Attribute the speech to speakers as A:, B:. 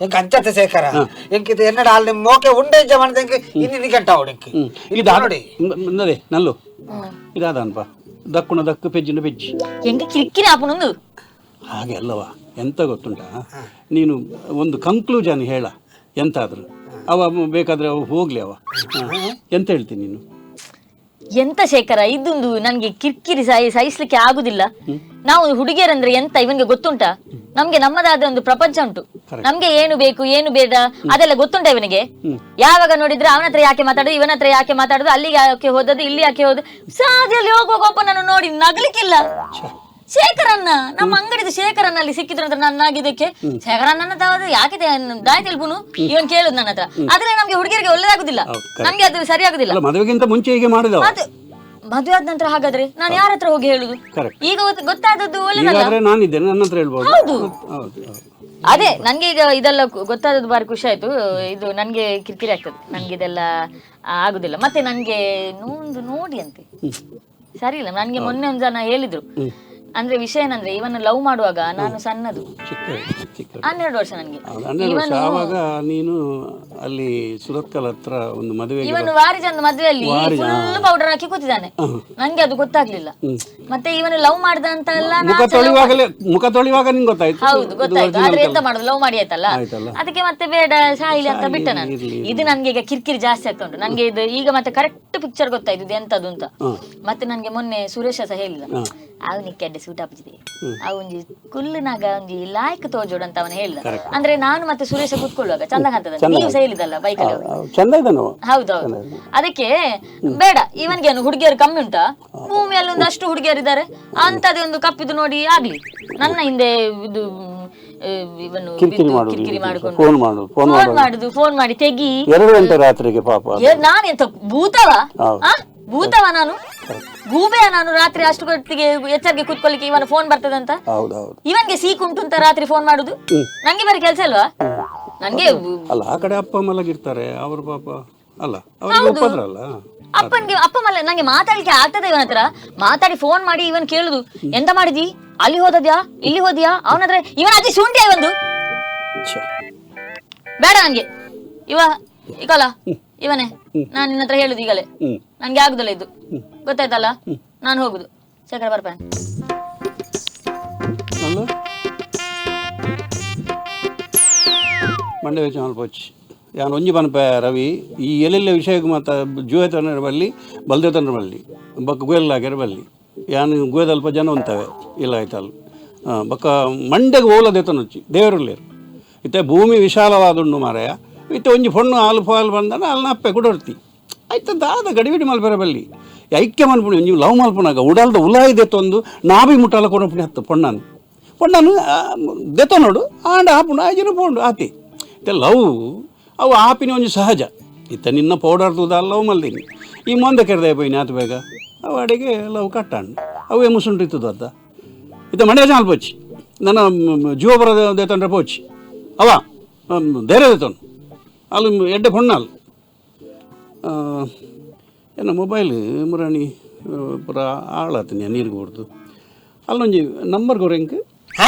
A: ಎಂಕ್ ಅಂಚತೆ ಶೇಖರ? ಎಂಕ್ ಇದು ಎನ್ನಡ ಅಲ್ಲಿ ಮೋಕೆ ಉಂಡೆ ಇಜ್ಜ ಮಾಡ್ದಂಗೆ ಇನ್ನಿನಿ ಗಂಟ ಅವಡಿಂಕ್
B: ಹ್ಮ್.
A: ಇಲ್ಲಿ
B: ಇದು
A: ನೋಡಿ.
B: ನದೇ ನಲ್ಲು. ಇದಾದನ್ಪ ದಕ್ಕುಣ ದಕ್ಕು ಪೆಜ್ಜಿನ ಪೆಜ್ಜಿ.
C: ಎಂಗ ಕಿರಿಕಿರಿ ಆಪುನೊಂದು
B: ಹಾಗೆ ಅಲ್ಲವ ಎಂತ ಗೊತ್ತುಂಟ? ನೀನು ಒಂದು ಕನ್ಕ್ಲೂಷನ್ ಹೇಳ ಎಂತಾದ್ರು. ಅವ ಬೇಕಾದ್ರೆ ಅವ ಹೋಗ್ಲಿ ಅವ. ಎಂತ ಹೇಳ್ತೀನಿ ನೀನು?
C: ಎಂತ ಶೇಖರ ಇದೊಂದು ನನ್ಗೆ ಕಿರಿಕಿರಿ ಸಹಿ ಸಹಿಸ್ಲಿಕ್ಕೆ ಆಗುದಿಲ್ಲ. ನಾವು ಹುಡುಗಿಯರಂದ್ರೆ ಎಂತ ಇವನ್ಗೆ ಗೊತ್ತುಂಟ? ನಮ್ಗೆ ನಮ್ಮದಾದ್ರೆ ಒಂದು ಪ್ರಪಂಚ ಉಂಟು. ನಮ್ಗೆ ಏನು ಬೇಕು ಏನು ಬೇಡ ಅದೆಲ್ಲ ಗೊತ್ತುಂಟ ಇವನಿಗೆ? ಯಾವಾಗ ನೋಡಿದ್ರೆ ಅವನ ಹತ್ರ ಯಾಕೆ ಮಾತಾಡುದು ಇವನ ಹತ್ರ ಯಾಕೆ ಮಾತಾಡುದು ಅಲ್ಲಿಗೆ ಯಾಕೆ ಹೋದದ್ದು ಇಲ್ಲಿ ಯಾಕೆ ಹೋದ ಸಾದಿಯಲ್ಲಿ ಹೋಗುವಾಗ ಒಬ್ಬನನ್ನು ನಾನು ನೋಡಿ ನಗಲಿಕ್ಕಿಲ್ಲ. ಶೇಖರನ್ನ ನಮ್ಮ ಅಂಗಡಿದ ಶೇಖರನ್ನ ಅಲ್ಲಿ ಸಿಕ್ಕಿದ್ರು ಅಂತ ನನ್ನಾಗಿದ್ದಕ್ಕೆ ಶೇಖರನ್ನ ತಾವದು ಯಾಕೆ ದಾಯಿ ತಿಳ್ಬುನು ಇವನ್ ಕೇಳುದು ನನ್ನ ಹತ್ರ. ಆದ್ರೆ ನಮ್ಗೆ ಹುಡುಗಿಯರಿಗೆ ಒಳ್ಳೇದಾಗುದಿಲ್ಲ. ನಮ್ಗೆ ಅದು ಸರಿಯಾಗುದಿಲ್ಲ.
B: ಆಗುದಿಲ್ಲ ಮದುವೆಗಿಂತ ಮುಂಚೆ ಹೀಗೆ ಮಾಡಿದ
C: ಅದು ಮದುವೆ ಆದ ನಂತರ ಹಾಗಾದ್ರೆ ನಾನು ಯಾರ ಹತ್ರ ಹೋಗಿ ಹೇಳುದು?
B: Correct.
C: ಈಗ ಗೊತ್ತ- ಗೊತ್ತಾದದ್ದು ಒಳ್ಳೇದಲ್ಲ
B: ಈಗಾದ್ರೆ ನಾನಿದ್ದೇನೆ ನನ್ನ ಹತ್ರ ಹೇಳ್ಬೋದು.
C: ಹೌದು.
B: ಹೌದು ಹೌದು.
C: ಅದೇ ನನ್ಗೆ ಈಗ ಇದೆಲ್ಲ ಗೊ- ಗೊತ್ತಾದದ್ದು ಬಾರಿ ಖುಷಿ ಆಯ್ತು. ಇದು ನನ್ಗೆ ಕಿರಿಕಿರಿ ಆಗ್ತದೆ. ನನ್ಗೆ ಇದೆಲ್ಲ ಆಗುದಿಲ್ಲ. ಮತ್ತೆ ನನ್ಗೆ ಒಂದು ನೋಡಿ ಅಂತೆ. ಸರಿ ಇಲ್ಲ ನನ್ಗೆ ಮೊನ್ನೆ ಒಂದು ಜನ ಹೇಳಿದ್ರು. ಅಂದ್ರೆ ವಿಷಯ ಏನಂದ್ರೆ ಇವನ್ನ ಲವ್ ಮಾಡುವಾಗ ನಾನು ಸಣ್ಣದು. ಹನ್ನೆರಡು ವರ್ಷ ನನಗೆ
B: ಹೌದು, ಹನ್ನೆರಡು ವರ್ಷ. ಆವಾಗ ನೀನು ಅಲ್ಲಿ ಸುರತ್ಕಲ್ ಹತ್ರ ಒಂದು ಮದುವೆ
C: ಇವನು ವಾರಿ ಚಂದ ಮದುವೆಯಲ್ಲಿ ಫುಲ್ ಪೌಡರ್ ಹಾಕಿ ಕೂತಿದ್ದಾನೆ. ನಂಗೆ ಅದು ಗೊತ್ತಾಗ್ಲಿಲ್ಲ. ಮತ್ತೆ ಇವನು ಲವ್ ಮಾಡ್ದ ಅಂತ ಎಲ್ಲ
B: ಮುಖ ತೊಳಿವಾಗಲೇ ಮುಖ ತೊಳಿವಾಗ ನಿಂಗೆ ಗೊತ್ತಾಯ್ತು?
C: ಹೌದು ಗೊತ್ತಾಯ್ತು. ಆದ್ರೆ ಎಂತ ಮಾಡುದು? ಲವ್ ಮಾಡಿ ಆಯ್ತಲ್ಲ. ಅದಕ್ಕೆ ಮತ್ತೆ ಬೇಡ ಶಾಹಿಲಿ ಅಂತ ಬಿಟ್ಟ ನಾನು. ಇದು ನನ್ಗೆ ಈಗ ಕಿರಿಕಿರಿ ಜಾಸ್ತಿ ಆಗ್ತಾ ಉಂಟು. ನನ್ಗೆ ಇದು ಈಗ ಮತ್ತೆ ಕರೆಕ್ಟ್ ಪಿಕ್ಚರ್ ಗೊತ್ತಾಯ್ತು ಇದು ಎಂತದು ಅಂತ. ಮತ್ತೆ ನನ್ಗೆ ಮೊನ್ನೆ ಸುರೇಶ ಸಹ ಹೇಳಿದ. ಅವನಿಕ್ಕೆ ಕೆಡ್ಡೆ ಸೂಟ್ ಹಾಪಿಸಿದೆ ಅವ ಒಂಜಿ ಕುಲ್ಲುನಾಗ ಒಂಜಿ ಲಾಯ್ಕ್ ತೋಜೋಡು ಅಂತ ಅವನು ಹೇಳಿದ. ಅಂದ್ರೆ ನಾನು ಮತ್ತೆ ಸುರೇಶ ಕೂತ್ಕೊಳ್ಳುವಾಗ ಚಂದ ಕಾಣ್ತದ ನೀವು ಹೇಳಿದಲ್ಲ ಬೈಕಲ್ಲಿ ಹೌದೌದು ಅದಕ್ಕೆ ಬೇಡ ಇವನ್ಗೆ ಹುಡುಗಿಯರು ಕಮ್ಮಿ ಉಂಟಾ? ಭೂಮಿಯಲ್ಲಿ ಒಂದಷ್ಟು ಹುಡುಗಿಯರಿದ್ದಾರೆ ಅಂತದೇ ಒಂದು ಕಪ್ಪಿದು ನೋಡಿ ಆಗ್ಲಿ. ನನ್ನ ಹಿಂದೆ ಇದು ಇವನು
B: ಕಿರಿಕಿರಿ
C: ಮಾಡ್ಕೊಂಡು.
B: ಫೋನ್ ಮಾಡು ಫೋನ್
C: ಫೋನ್ ಮಾಡುದು. ಫೋನ್ ಮಾಡಿ ತೆಗಿ.
B: ಎರಡು ಗಂಟೆ ರಾತ್ರಿಗೆ ಪಾಪ
C: ನಾನೆಂತ ಭೂತವ? ಭೂತವ ನಾನು? ಗೂಬೆಯ ನಾನು ರಾತ್ರಿ ಅಷ್ಟು ಹೊತ್ತಿಗೆ ಎಚ್ಚರಿಕೆ ಕೂತ್ಕೊಳ್ಳಿಕ್ಕೆ ಇವನ ಫೋನ್ ಬರ್ತದಂತ?
B: ಹೌದು
C: ಇವನ್ಗೆ ಸೀಕ್ ಉಂಟು ಅಂತ ರಾತ್ರಿ ಫೋನ್ ಮಾಡುದು? ನಂಗೆ ಬರೀ ಕೆಲಸ ಅಲ್ವಾ? ನಂಗೆ
B: ಅಲ್ಲ ಆ ಕಡೆ ಅಪ್ಪ ಮಲಗಿರ್ತಾರೆ ಅವ್ರ ಪಾಪ ಅಲ್ಲ ಅವ್ರಿಗೆ ಒಪ್ಪದ್ರಲ್ಲ
C: ಅಪ್ಪನ್ಗೆ ಅಪ್ಪ ಮಲ್ಲ ನಂಗೆ ಮಾತಾಡ್ಲಿಕ್ಕೆ ಆಗ್ತದೆ ಇವನ ಹತ್ರ. ಮಾತಾಡಿ ಫೋನ್ ಮಾಡಿ ಇವನ್ ಕೇಳುದು. ಎಂತ ಮಾಡಿದಿ? ಅಲ್ಲಿ ಹೋದದ್ಯಾ? ಇಲ್ಲಿ ಹೋದ್ಯಾ? ಅವನತ್ರ ಇವನ ಅಜ್ಜಿ ಶುಂಠಿಯ ಒಂದು ಬೇಡ ನಂಗೆ. ಇವ ಈಗಲ್ಲ ಇವನೇ ನಾನು ನಿನ್ನ ಹತ್ರ ಹೇಳುದು ಈಗಲೇ. ನನ್ಗೆ ಆಗುದಿಲ್ಲ ಇದು. ಗೊತ್ತಾಯ್ತಲ್ಲ? ನಾನು ಹೋಗುದು. ಶೇಖರ ಬರ್ಪೇನೆ
B: ಅಲ್ಲ ಮಂಡ್ಯ ಚಾನಲ್ ಪೋಚ್. ಯಾನ್ ಒಂಜಿ ಬನ್ಪ ರವಿ ಈ ಎಲ್ಲೆಲ್ಲ ವಿಷಯಕ್ಕೆ ಮಾತ ಜೂಯ ತಂಡ ಬಲ್ಲಿ ಬಲ್ದೆ ತಂಡ ಬಲ್ಲಿ ಬಕ್ಕ ಗುಯಲ್ಲಾಗ್ಯಾರ ಬಲ್ಲಿ ಯಾನ್ ಗುಯದ ಅಲ್ಪ ಜನ ಉಂತವೆ ಇಲ್ಲ ಆಯ್ತಲ್ಲ. ಹಾಂ ಬಕ್ಕ ಮಂಡ್ಯಗೆ ಓಲದೆ ತನೊಚ್ಚಿ ದೇವರುಳ್ಳೇರು ಇತ್ತೆ ಭೂಮಿ ವಿಶಾಲವಾದುಂಡು ಮಾರಾಯ. ಇತ್ತೆ ಒಂಜಿ ಪೊಣ್ಣು ಹಾಲು ಪಾಲು ಬಂದಾಗ ಅಲ್ಲಿ ಅಪ್ಪೆ ಕೊಡೋರ್ತಿ ಆಯ್ತು ದಾದ ಗಡಿಬಿಡಿ ಮಲ್ಪೆರ ಬಲ್ಲಿ. ಐಕ್ಯ ಮಲ್ಪುಣಿ, ನೀವು ಲವ್ ಮಲ್ಪುಣಾಗ, ಉಡಲ್ದ ಉಲಾಯಿ ದೆತ್ತೊಂದು ನಾಬಿ ಮುಟ್ಟಾಲ ಕೊಡಪುಣಿ ಹತ್ತು ಪೊಣ್ಣನು ಪೊಣ್ಣನು ದೆತ್ತ ನೋಡು, ಆಂಡ ಆಪುಣ ಆಜಿನ ಪೋಂಡು, ಆತಿ. ಇತ್ತೆ ಲವ್, ಅವು ಆಪಿನ ಒಂಜಿ ಸಹಜ. ಇತ್ತ ನಿನ್ನ ಪೌಡರ್ ತೂದ ಲವ್ ಮಲ್ದಿನಿ. ಈ ಮೊಂದ ಕೆರೆದ ಪೋಯಿನಿ, ಆತ ಬೇಗ. ಅವು ಅಡಿಗೆ ಲವ್ ಕಟ್ಟಾಣ ಅವು ಮುಸುಂಟು ಇತ್ತದು ಅದ ಇತ್ತ ಮಂಡ್ಯ ಜಾಲ್ ಪೋಚಿ ನನ್ನ ಜೀವ ಬರೋದೇ ದೇತಂಡ್ರೆ ಪೋಚಿ ಅವ ಧೈರ್ಯ ದೇತನು ಅಲ್ಲಿ ಎಡ್ಡೆ ಪೊಣ್ಣಾಲ್ ಏನ ಮೊಬೈಲ್ ಮುರಾಣಿ ಆ, ಪೂರ ಆಳಾತನಿ ನೀರು ಕೊಡ್ದು ಅಲ್ಲೊಂಜಿ ನಂಬರ್ ಗೊರೆಂಕ್
A: ಹ?